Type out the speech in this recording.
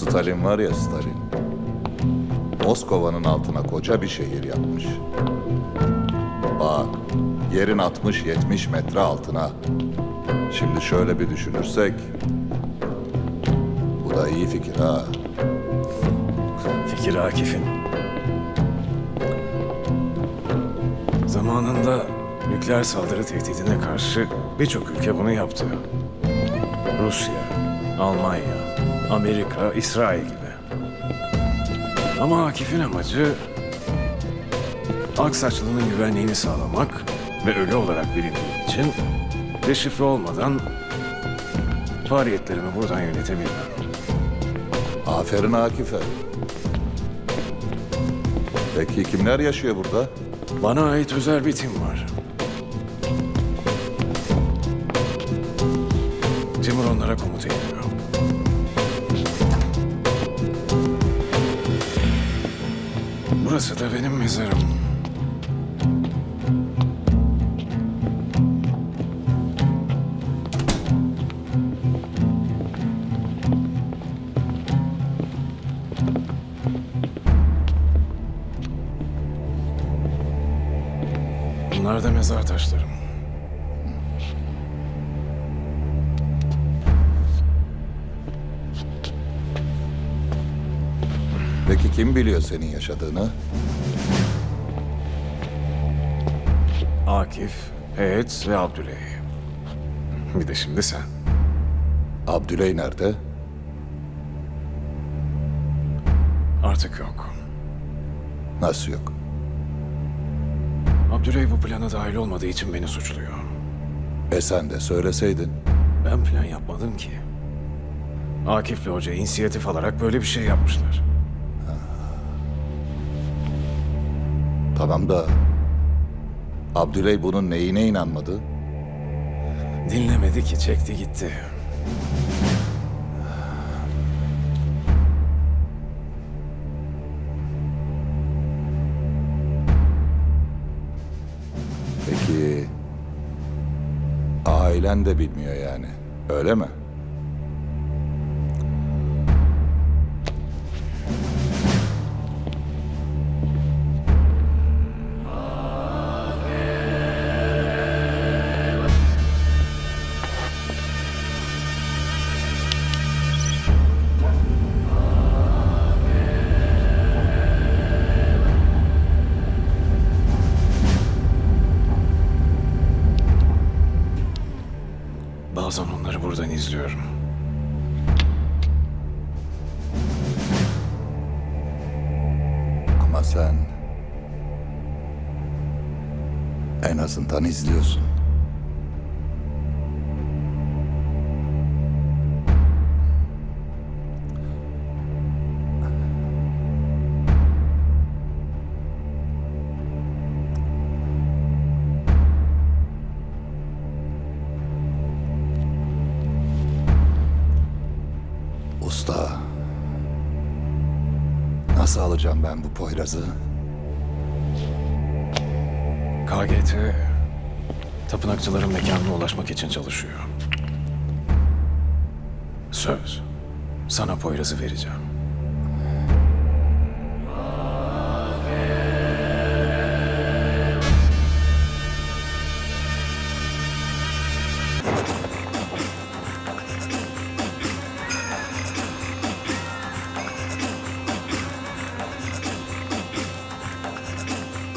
Stalin var ya Stalin. Moskova'nın altına koca bir şehir yapmış. Bak, yerin 60-70 metre altına. Şimdi şöyle bir düşünürsek... Bu da iyi fikir ha. Fikir Akif'in. Zamanında nükleer saldırı tehdidine karşı birçok ülke bunu yaptı. Rusya, Almanya, Amerika, İsrail gibi. Ama Akif'in amacı Aksaçlı'nın güvenliğini sağlamak ve ölü olarak bilindiği için deşifre olmadan faaliyetlerimi buradan yönetebilmem. Aferin Akif'e. Peki kimler yaşıyor burada? Bana ait özel bir tim var. Timur onlara komuta ediyor. Burası da benim mezarım. Bunlar da mezar taşlarım. Peki kim biliyor senin yaşadığını? Akif, Heyet ve Abdüley. Bir de şimdi sen. Abdüley nerede? Artık yok. Nasıl yok? Abdüley bu plana dahil olmadığı için beni suçluyor. E sen de söyleseydin. Ben plan yapmadım ki. Akif ve Hoca inisiyatif alarak böyle bir şey yapmışlar. Tamam da... Abdüley bunun neyine inanmadı? Dinlemedi ki çekti gitti. Peki... Ailen de bilmiyor yani. Öyle mi? Bazen onları buradan izliyorum. Ama sen... En azından izliyorsun. Nasıl alacağım ben bu Poyraz'ı? KGT tapınakçıların mekanına ulaşmak için çalışıyor. Söz. Sana Poyraz'ı vereceğim.